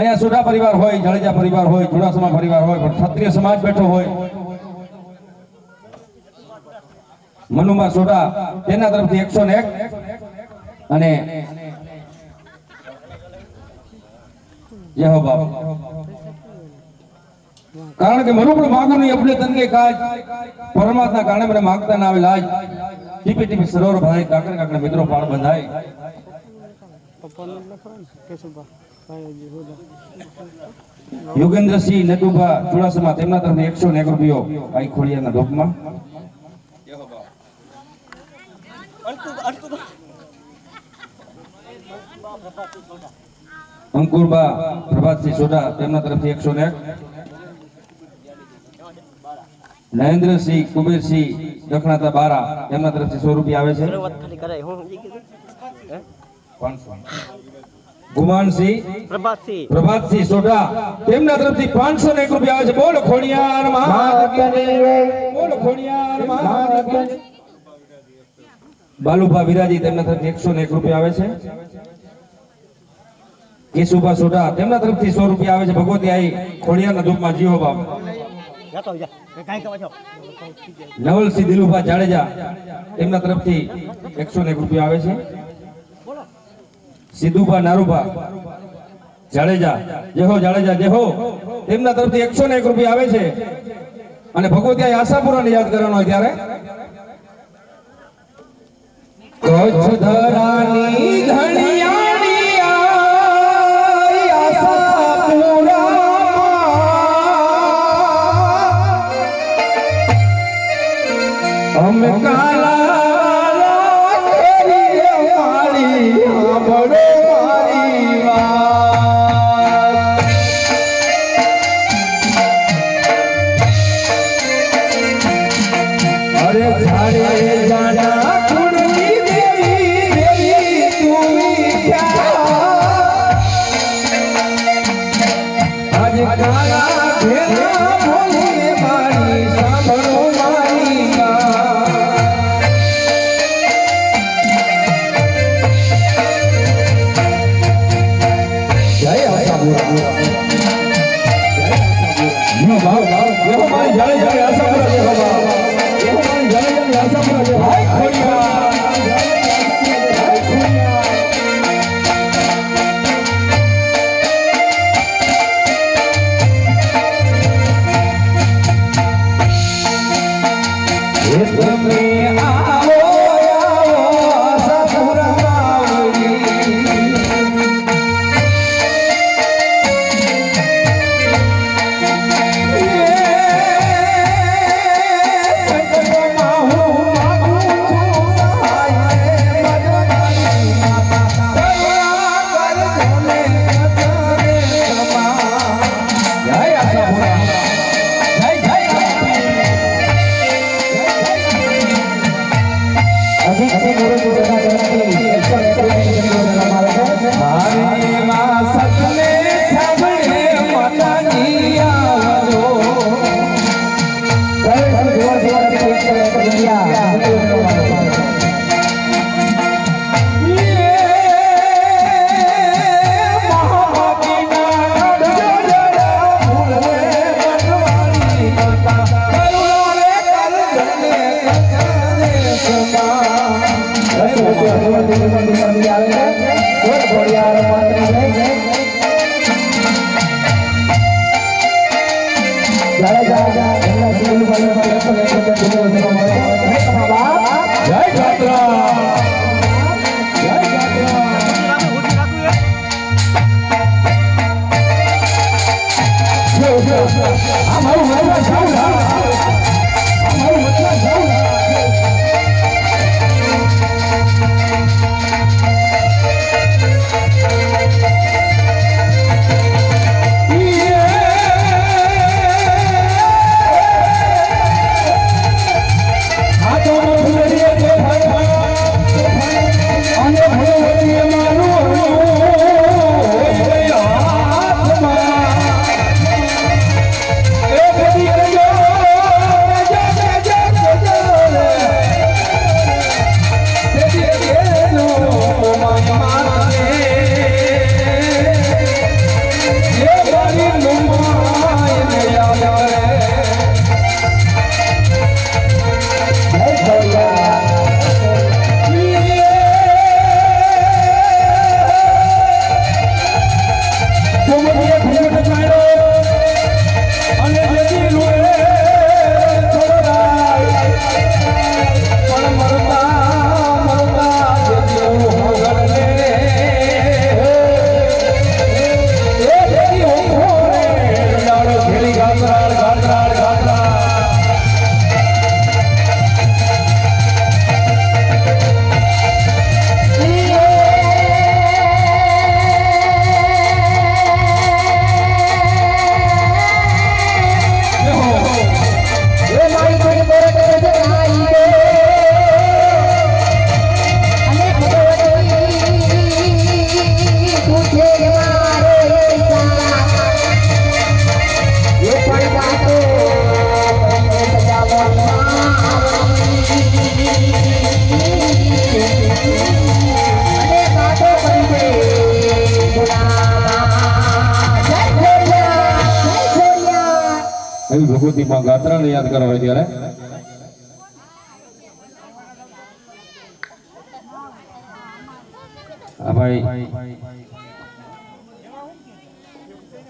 અહીંયા સુડા પરિવાર હોય, જાડેજા પરિવાર હોય, ચુડાસમા પરિવાર હોય, પણ ક્ષત્રિય સમાજ બેઠો હોય. મનુમાં સોડા તેના તરફથી એકસો ને એક અને કારણ કે મનુ પણ માગું નહીં આપણે કાજ, પરમાત્મા કારણે મને માગતા ના આવે લાજ ટીપી ટીપી સરોવર ભાઈ કાકર કાકર મિત્રો, પાળ બંધાય. યોગેન્દ્રસિંહ નટુભા ચુડાસમા તેમના તરફથી એકસો ને એક રૂપિયો આઈ ખોડિયાના ડોકમાં અંકુરબા પ્રભાતસિંહ સોઢા તેમના તરફથી એકસો ને એક. નરેન્દ્રસિંહ કુબેરસિંહ દખણાતા બારા તેમના તરફથી સો રૂપિયા આવે છે. ગુમાનસિંહ પ્રભાતસિંહ. પ્રભાતસિંહ સોઢા. તેમના તરફથી પાંચસો ને એક રૂપિયા આવે છે. બોલો ખોડિયાર બોલો ખોડિયાર બાલુભા વિરાજી તેમના તરફથી એકસો ને એક રૂપિયા આવે છે. કેશુભા સોઢા તેમના તરફથી સો રૂપિયા આવે છે. ભગવતી આઈ ખોડિયારના ધૂપમાં જીવો બાપ. નવલસિંહ દિલુભા જાડેજા તેમના તરફથી એકસો ને એક રૂપિયા આવે છે. સિદ્ધુભા નારુભા. જાડેજા, જેહો જાડેજા, જેહો. તેમના તરફથી એકસો ને એક રૂપિયા આવે છે. અને ભગવતી આશાપુરાને યાદ કરવાનો હોય ત્યારે. કચ્છ ધરાની કાલા કાલા It's we are જય જાત્રા I'm over, આ મારું ભગવતીમાં ગાત્રાને યાદ કરવા હોય ત્યારે આ ભાઈ